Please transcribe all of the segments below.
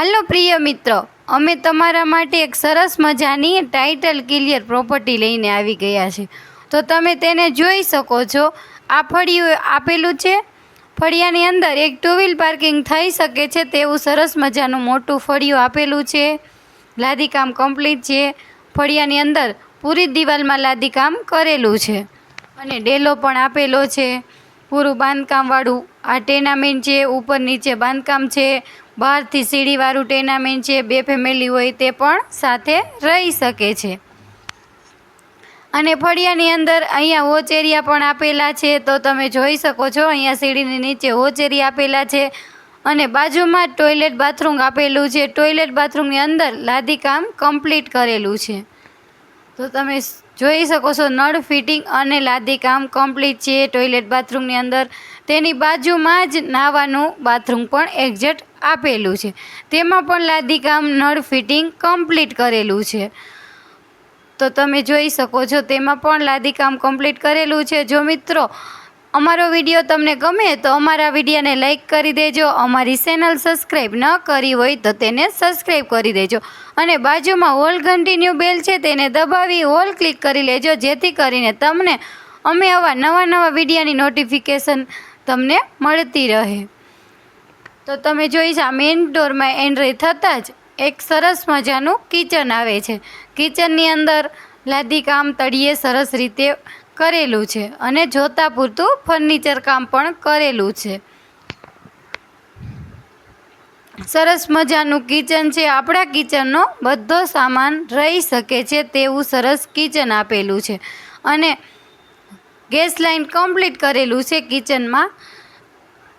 હાલો પ્રિય મિત્રો, અમે તમારા માટે એક સરસ મજાની ટાઇટલ ક્લિયર પ્રોપર્ટી લઈને આવી ગયા છે. તો તમે તેને જોઈ શકો છો. આ ફળિયું આપેલું છે. ફળિયાની અંદર એક ટુ વ્હીલ પાર્કિંગ થઈ શકે છે તેવું સરસ મજાનું મોટું ફળિયું આપેલું છે. લાદીકામ કમ્પ્લીટ છે. ફળિયાની અંદર પૂરી દિવાલમાં લાદીકામ કરેલું છે. અને ડેલો પણ આપેલો છે. પૂરું બાંધકામવાળું આ ટેનામેન્ટ છે, ઉપર નીચે બાંધકામ છે. બહારથી સીડીવાળું ટેનામેન્ટ છે બે ફેમિલી હોય તે પણ સાથે રહી શકે છે. અને ફળિયાની અંદર અહીંયા હોચ એરિયા પણ આપેલા છે, તો તમે જોઈ શકો છો, અહીંયા સીડીની નીચે હોચ એરિયા આપેલા છે અને બાજુમાં ટોયલેટ બાથરૂમ આપેલું છે. ટોયલેટ બાથરૂમની અંદર લાદીકામ કમ્પ્લીટ કરેલું છે. તો તમે જોઈ શકો છો, નળ ફિટિંગ અને લાદીકામ કમ્પ્લીટ છે ટોયલેટ બાથરૂમની અંદર. તેની બાજુમાં જ નાવાનું બાથરૂમ પણ એક્ઝેક્ટ આપેલું છે. તેમાં પણ લાદીકામ નળ ફિટિંગ કમ્પ્લીટ કરેલું છે. તો તમે જોઈ શકો છો, તેમાં પણ લાદીકામ કમ્પ્લીટ કરેલું છે. જો મિત્રો, અમારો વીડિયો તમને ગમે તો અમારા વિડીયોને લાઇક કરી દેજો, અમારી ચેનલ સબસ્ક્રાઈબ ન કરી હોય તો તેને સબસ્ક્રાઈબ કરી દેજો. અને બાજુમાં ઓલ કન્ટિન્યુ બેલ છે તેને દબાવી ઓલ ક્લિક કરી લેજો, જેથી કરીને તમને અમે આવા નવા નવા વિડીયોની નોટિફિકેશન તમને મળતી રહે. તો તમે જોઈ છે મેઇન ડોરમાં એન્ટ્રી થતાં જ એક સરસ મજાનું કિચન આવે છે. કિચનની અંદર લાદી કામ તળિયે સરસ રીતે કરેલું છે અને જોતા પૂરતું ફર્નિચર કામ પણ કરેલું છે. સરસ મજાનું કિચન છે. આપણા કિચનનો બધો સામાન રહી શકે છે તેવું સરસ કિચન આપેલું છે. અને ગેસ લાઈન કમ્પ્લીટ કરેલું છે કિચનમાં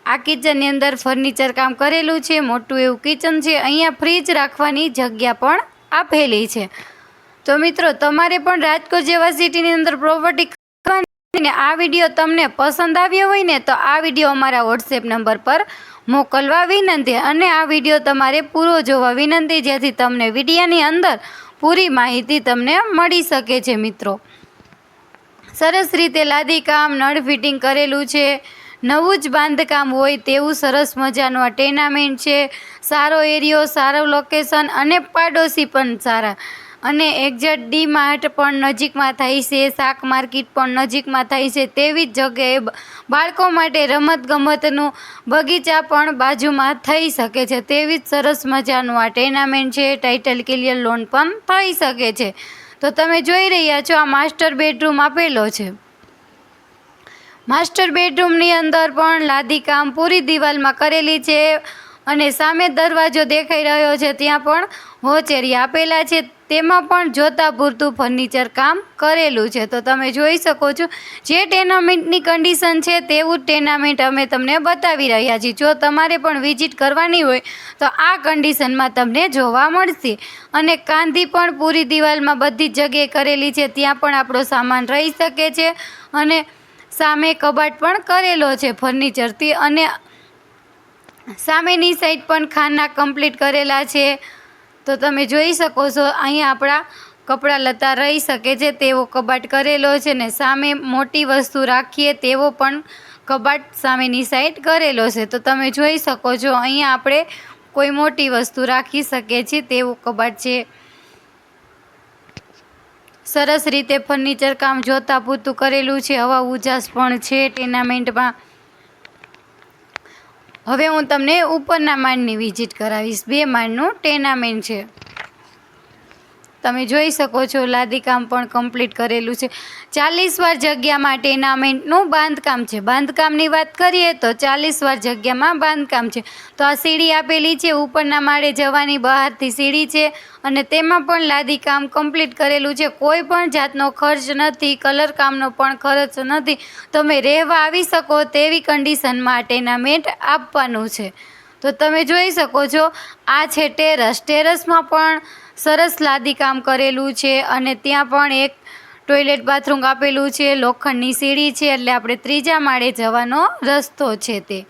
આ કિચનની અંદર ફર્નિચર કામ કરેલું છે, મોટું એવું કિચન છે. અહીંયા ફ્રીજ રાખવાની જગ્યા પણ આપેલી છે. તો મિત્રો, તમારે પણ રાજકોટ જેવા સિટીની અંદર પ્રોપર્ટી ખરીદવાની આ વીડિયો તમને પસંદ આવ્યો હોય ને, તો આ વીડિયો અમારા વોટ્સએપ નંબર પર મોકલવા વિનંતી. અને આ વીડિયો તમારે પૂરો જોવા વિનંતી, જેથી તમને વિડીયાની અંદર પૂરી માહિતી તમને મળી શકે છે, મિત્રો. સરસ રીતે લાદી કામ, નળ ફિટિંગ કરેલું છે. નવું જ બાંધકામ હોય તેવું સરસ મજાનું આ ટેનામેન્ટ છે. સારો એરિયો, સારો લોકેશન અને પાડોશી પણ સારા. અને એક્ઝેટ ડી માર્ટ પણ નજીકમાં થાય છે, શાક માર્કેટ પણ નજીકમાં થાય છે તેવી જ જગ્યાએ બાળકો માટે રમત ગમતનું બગીચા પણ બાજુમાં થઈ શકે છે. તેવી જ સરસ મજાનું આ ટેનામેન્ટ છે ટાઇટલ ક્લિયર લોન પણ થઈ શકે છે. તો તમે જોઈ રહ્યા છો આ માસ્ટર બેડરૂમ આપેલો છે. માસ્ટર બેડરૂમની અંદર પણ લાદી કામ પૂરી દિવાલમાં કરેલી છે અને સામે દરવાજો દેખાઈ રહ્યો છે, ત્યાં પણ હોચેરી આપેલા છે. તેમાં પણ જોતા પૂરતું ફર્નિચર કામ કરેલું છે. તો તમે જોઈ શકો છો, જે ટેનામેન્ટની કન્ડિશન છે તેવું ટેનામેન્ટ અમે તમને બતાવી રહ્યા છીએ. જો તમારે પણ વિઝિટ કરવાની હોય, તો આ કન્ડિશનમાં તમને જોવા મળશે. અને કાંધી પણ પૂરી દિવાલમાં બધી જ જગ્યાએ કરેલી છે. ત્યાં પણ આપણો સામાન રહી શકે છે. અને સામે કબાટ પણ કરેલો છે ફર્નિચરથી અને સામેની સાઈડ પણ ખાના કમ્પ્લીટ કરેલા છે. તો તમે જોઈ શકો છો અહીં આપણા કપડાં લતા રહી શકે છે, તેવો કબાટ કરેલો છે ને સામે મોટી વસ્તુ રાખીએ તેવો પણ કબાટ સામેની સાઈડ કરેલો છે. તો તમે જોઈ શકો છો, અહીંયા આપણે કોઈ મોટી વસ્તુ રાખી શકીએ છીએ તેવું કબાટ છે. સરસ રીતે ફર્નિચર કામ જોતા પૂરતું કરેલું છે. હવા ઉજાસ પણ છે ટેનામેન્ટમાં. હવે હું તમને ઉપરના માળની વિઝિટ કરાવીશ. બે માળનું ટેનામેન્ટ છે. તમે જોઈ શકો છો, લાદીકામ પણ કમ્પ્લીટ કરેલું છે. ચાલીસ વાર જગ્યામાં ટેનામેન્ટનું બાંધકામ છે. બાંધકામની વાત કરીએ તો ચાલીસ વાર જગ્યામાં બાંધકામ છે. તો આ સીડી આપેલી છે, ઉપરના માળે જવાની બહારથી સીડી છે અને તેમાં પણ લાદીકામ કમ્પ્લીટ કરેલું છે. કોઈ પણ જાતનો ખર્ચ નથી કલર કામનો પણ ખર્ચ નથી. તમે રહેવા આવી શકો તેવી કન્ડિશનમાં ટેનામેન્ટ આપવાનું છે. તો તમે જોઈ શકો છો, આ છે ટેરસ ટેરસમાં પણ સરસ લાદી કામ કરેલું છે અને ત્યાં પણ એક ટોયલેટ બાથરૂમ આપેલું છે, લોખંડની સીડી છે, એટલે આપણે ત્રીજા માળે જવાનો રસ્તો છે તે.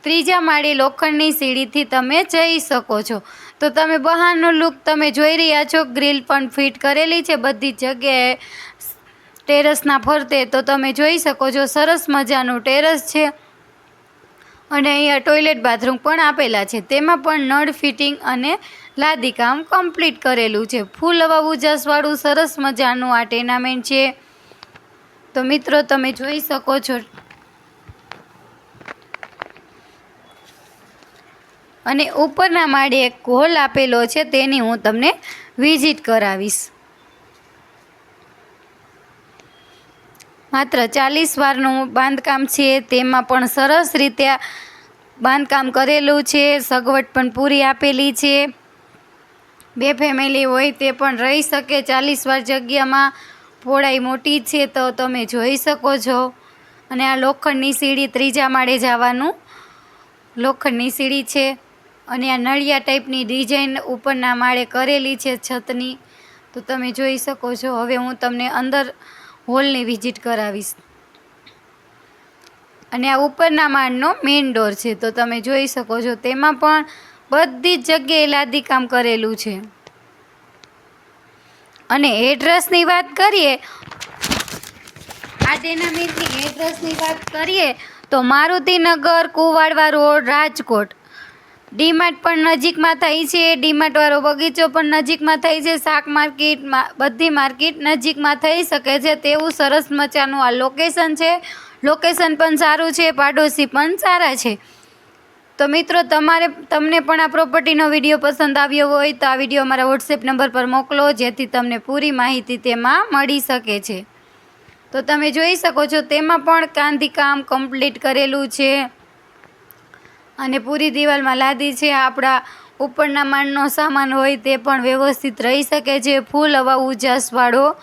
ત્રીજા માળે લોખંડની સીડીથી તમે જઈ શકો છો. તો તમે બહારનો લુક તમે જોઈ રહ્યા છો, ગ્રીલ પણ ફિટ કરેલી છે બધી જગ્યાએ. ટેરસના ફરતે તો તમે જોઈ શકો છો, સરસ મજાનું ટેરસ છે. અને અહીંયા ટોયલેટ બાથરૂમ પણ આપેલા છે. તેમાં પણ નળ ફિટિંગ અને લાદી કામ કમ્પ્લીટ કરેલું છે. ફૂલ હવા ઉજાસવાળું સરસ મજાનું આ ટેનામેન્ટ છે. તો મિત્રો, તમે જોઈ શકો છો. અને ઉપરના માળે એક હોલ આપેલો છે, તેની હું તમને વિઝિટ કરાવીશ. માત્ર ચાલીસ વારનું બાંધકામ છે, તેમાં પણ સરસ રીતે બાંધકામ કરેલું છે. સગવડ પણ પૂરી આપેલી છે. બે ફેમિલી હોય તે પણ રહી શકે. ચાલીસ વાર જગ્યામાં પહોળાઈ મોટી છે તો તમે જોઈ શકો છો. અને આ લોખંડની સીડી ત્રીજા માળે જવાનું લોખંડની સીડી છે. અને આ નળિયા ટાઈપની ડિઝાઇન ઉપરના માળે કરેલી છે છતની. તો તમે જોઈ શકો છો. હવે હું તમને અંદર હોલની વિઝિટ કરાવીશ. અને આ ઉપરના માળનો મેઇન ડોર છે. તો તમે જોઈ શકો છો. તેમાં પણ બધી જ જગ્યાએ લાદી કામ કરેલું છે. અને એડ્રેસની વાત કરીએ આ ટેનામેન્ટની એડ્રેસની વાત કરીએ, તો મારુતિનગર કુવાડવા રોડ, રાજકોટ. ડીમાર્ટ પણ નજીકમાં થાય છે, ડીમાર્ટવાળો બગીચો પણ નજીકમાં થાય છે, શાક માર્કેટમાં બધી માર્કેટ નજીકમાં થઈ શકે છે, તેવું સરસ મજાનું આ લોકેશન છે. લોકેશન પણ સારું છે, પાડોશી પણ સારા છે. તો મિત્રો, તમારે, તમને પણ આ પ્રોપર્ટીનો વીડિયો પસંદ આવ્યો હોય તો આ વીડિયો અમારા વોટ્સએપ નંબર પર મોકલો, જેથી તમને પૂરી માહિતી તેમાં મળી શકે છે. તો તમે જોઈ શકો છો, તેમાં પણ કાંધીકામ કમ્પ્લીટ કરેલું છે. અને પૂરી દિવાલમાં લાદી છે. આપણા ઉપરના માળનો સામાન હોય તે પણ વ્યવસ્થિત રહી શકે છે. ફૂલ, હવા ઉજાસવાળો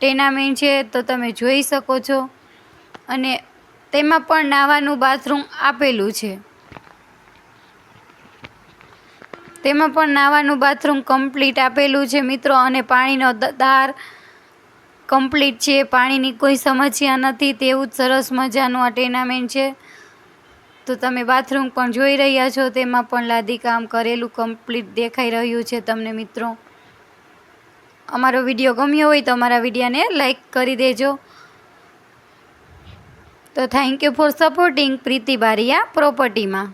ટેનામેન્ટ છે. તો તમે જોઈ શકો છો. અને તેમાં પણ નાવાનું બાથરૂમ આપેલું છે. તેમાં પણ નાવાનું બાથરૂમ કમ્પ્લીટ આપેલું છે મિત્રો અને પાણીનો દાર કમ્પ્લીટ છે. પાણીની કોઈ સમસ્યા નથી, તેવું જ સરસ મજાનું આ ટેનામેન્ટ છે. તો તમે બાથરૂમ પણ જોઈ રહ્યા છો, તેમાં પણ લાદી કામ કરેલું કમ્પ્લીટ દેખાઈ રહ્યું છે તમને મિત્રો. અમારો વીડિયો ગમ્યો હોય તો અમારા વિડીયાને લાઈક કરી દેજો. તો thank you for supporting Preeti Bariya પ્રોપર્ટીમાં